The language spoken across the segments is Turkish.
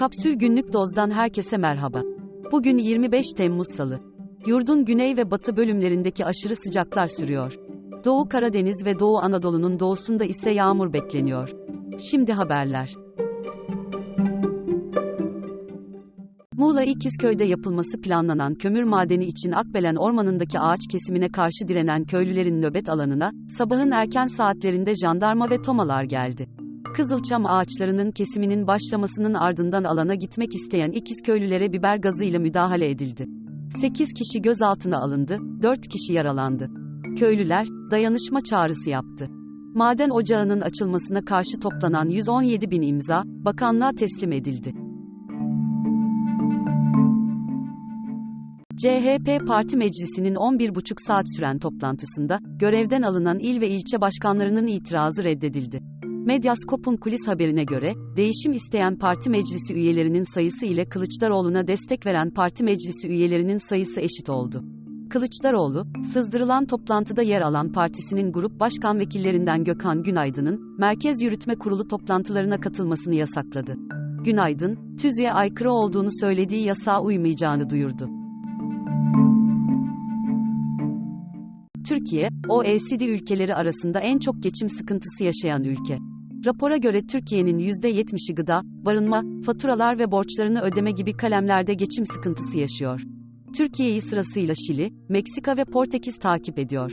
Kapsül Günlük Doz'dan herkese merhaba. Bugün 25 Temmuz Salı. Yurdun güney ve batı bölümlerindeki aşırı sıcaklar sürüyor. Doğu Karadeniz ve Doğu Anadolu'nun doğusunda ise yağmur bekleniyor. Şimdi haberler. Muğla İkizköy'de yapılması planlanan kömür madeni için Akbelen Ormanı'ndaki ağaç kesimine karşı direnen köylülerin nöbet alanına, sabahın erken saatlerinde jandarma ve tomalar geldi. Kızılçam ağaçlarının kesiminin başlamasının ardından alana gitmek isteyen İkizköylülere biber gazıyla müdahale edildi. 8 kişi gözaltına alındı, 4 kişi yaralandı. Köylüler, dayanışma çağrısı yaptı. Maden ocağının açılmasına karşı toplanan 117 bin imza, bakanlığa teslim edildi. CHP Parti Meclisi'nin 11,5 saat süren toplantısında, görevden alınan il ve ilçe başkanlarının itirazı reddedildi. Medyaskop'un kulis haberine göre, değişim isteyen parti meclisi üyelerinin sayısı ile Kılıçdaroğlu'na destek veren parti meclisi üyelerinin sayısı eşit oldu. Kılıçdaroğlu, sızdırılan toplantıda yer alan partisinin grup başkan vekillerinden Gökhan Günaydın'ın, Merkez Yürütme Kurulu toplantılarına katılmasını yasakladı. Günaydın, tüzüğe aykırı olduğunu söylediği yasağa uymayacağını duyurdu. Türkiye, OECD ülkeleri arasında en çok geçim sıkıntısı yaşayan ülke. Rapora göre Türkiye'nin %70'i gıda, barınma, faturalar ve borçlarını ödeme gibi kalemlerde geçim sıkıntısı yaşıyor. Türkiye'yi sırasıyla Şili, Meksika ve Portekiz takip ediyor.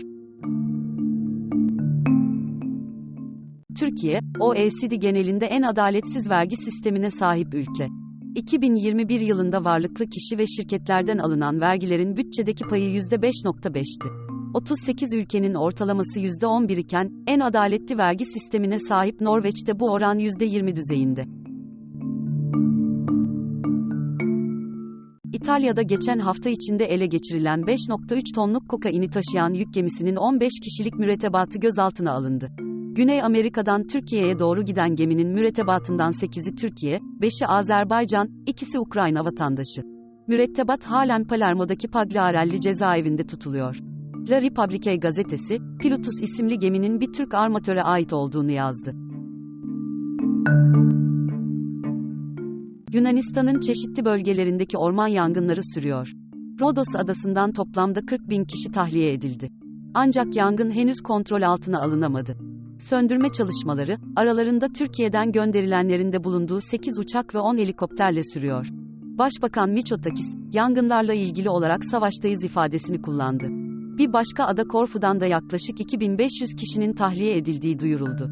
Türkiye, OECD genelinde en adaletsiz vergi sistemine sahip ülke. 2021 yılında varlıklı kişi ve şirketlerden alınan vergilerin bütçedeki payı %5.5'ti. 38 ülkenin ortalaması %11 iken, en adaletli vergi sistemine sahip Norveç'te bu oran %20 düzeyinde. İtalya'da geçen hafta içinde ele geçirilen 5.3 tonluk kokaini taşıyan yük gemisinin 15 kişilik mürettebatı gözaltına alındı. Güney Amerika'dan Türkiye'ye doğru giden geminin mürettebatından 8'i Türkiye, 5'i Azerbaycan, ikisi Ukrayna vatandaşı. Mürettebat halen Palermo'daki Pagliarelli cezaevinde tutuluyor. La Repubblica gazetesi, Pilotus isimli geminin bir Türk armatöre ait olduğunu yazdı. Yunanistan'ın çeşitli bölgelerindeki orman yangınları sürüyor. Rodos adasından toplamda 40 bin kişi tahliye edildi. Ancak yangın henüz kontrol altına alınamadı. Söndürme çalışmaları, aralarında Türkiye'den gönderilenlerin de bulunduğu 8 uçak ve 10 helikopterle sürüyor. Başbakan Miçotakis, yangınlarla ilgili olarak savaştayız ifadesini kullandı. Bir başka ada Korfu'dan da yaklaşık 2500 kişinin tahliye edildiği duyuruldu.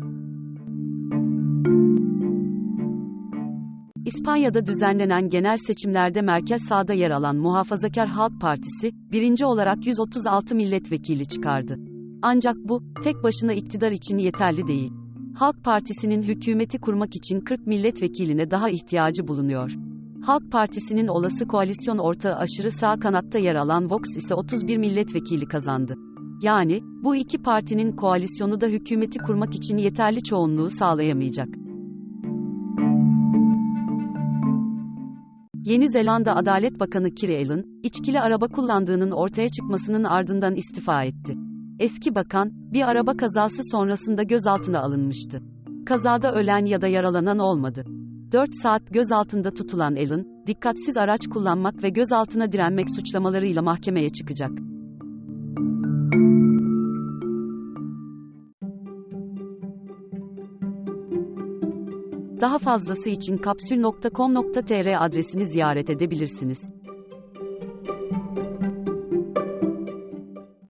İspanya'da düzenlenen genel seçimlerde merkez sağda yer alan Muhafazakar Halk Partisi, birinci olarak 136 milletvekili çıkardı. Ancak bu, tek başına iktidar için yeterli değil. Halk Partisi'nin hükümeti kurmak için 40 milletvekiline daha ihtiyacı bulunuyor. Halk Partisi'nin olası koalisyon ortağı aşırı sağ kanatta yer alan Vox ise 31 milletvekili kazandı. Yani, bu iki partinin koalisyonu da hükümeti kurmak için yeterli çoğunluğu sağlayamayacak. Yeni Zelanda Adalet Bakanı Kiri Allen, içkili araba kullandığının ortaya çıkmasının ardından istifa etti. Eski bakan, bir araba kazası sonrasında gözaltına alınmıştı. Kazada ölen ya da yaralanan olmadı. 4 saat gözaltında tutulan Allen, dikkatsiz araç kullanmak ve gözaltına direnmek suçlamalarıyla mahkemeye çıkacak. Daha fazlası için kapsül.com.tr adresini ziyaret edebilirsiniz.